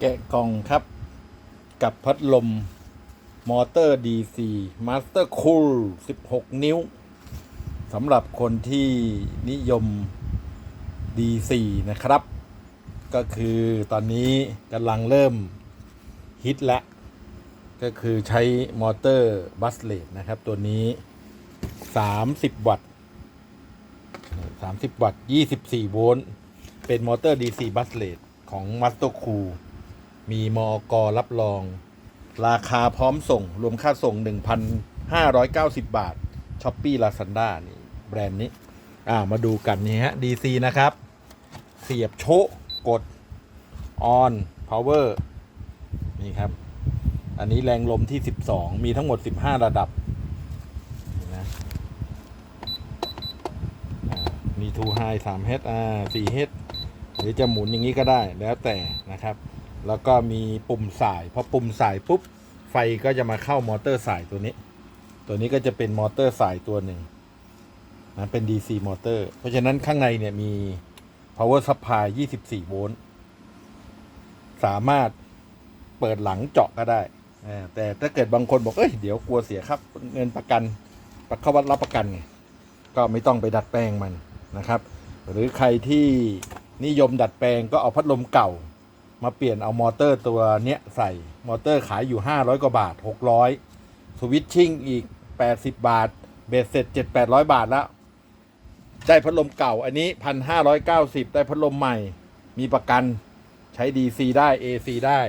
แกะกล่องครับ กับพัดลม มอเตอร์ DC Master Cool 16 นิ้วสำหรับคนที่นิยม DC นะครับ ก็คือตอนนี้กำลังเริ่มฮิตแล้ว ก็คือใช้มอเตอร์บัสเลตนะครับ ตัวนี้ 30 วัตต์ 30 วัตต์ 24 โวลต์ เป็นมอเตอร์ DC บัสเลตของ Master Cool มีมอกรับรอง ราคาพร้อมส่ง รวมค่าส่ง 1,590 บาทช้อปปี้ลาซ a ด้านี่แบรนด์นี้ อ่ามาดูกันนี่ฮะ DC นะครับ เสียบโชะกด on power นี่ครับ อันนี้แรงลมที่ 12 มีทั้งหมด 15 ระดับนี่นะอ่ามี 2 high 3 h อ่า4 h หรือจะหมุนอย่างนี้ก็ได้แล้วแต่นะครับ แล้วก็มีปุ่มสายพอปุ่มสายปุ๊บไฟก็จะมาเข้ามอเตอร์สายตัวนี้ ตัวนี้ก็จะเป็นมอเตอร์สายตัวหนึ่งนะเป็น DC มอเตอร์ เพราะฉะนั้นข้างในเนี่ยมี power supply 24 โวลต์สามารถเปิดหลังเจาะก็ได้ แต่ถ้าเกิดบางคนบอก เอ้ย เดี๋ยวกลัวเสียครับ เงินประกันประเขาวัดรับประกันไงก็ไม่ต้องไปดัดแปลงมันนะครับ หรือใครที่นิยมดัดแปลงก็เอาพัดลมเก่า มาเปลี่ยนเอามอเตอร์ตัวเนี้ยใส่มอเตอร์ขายอยู่ 500 กว่าบาท 600 สวิตชิ่งอีก 80 บาท เบสเสร็จ 7-800 บาทแล้ว ได้พัดลมเก่าอันนี้ 1,590 ได้พัดลมใหม่ มีประกันใช้ DC ได้ AC ได้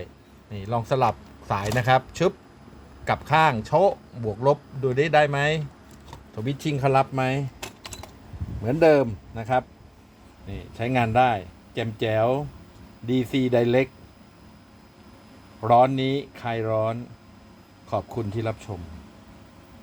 นี่ลองสลับสายนะครับ ชึบกับข้างโชะบวกลบดูได้ได้ไหมสวิตชิ่งเขารับไหม เหมือนเดิมนะครับ นี่ใช้งานได้แจมแจ๋ว DC Direct ร้อนนี้คลายร้อนขอบคุณที่รับชม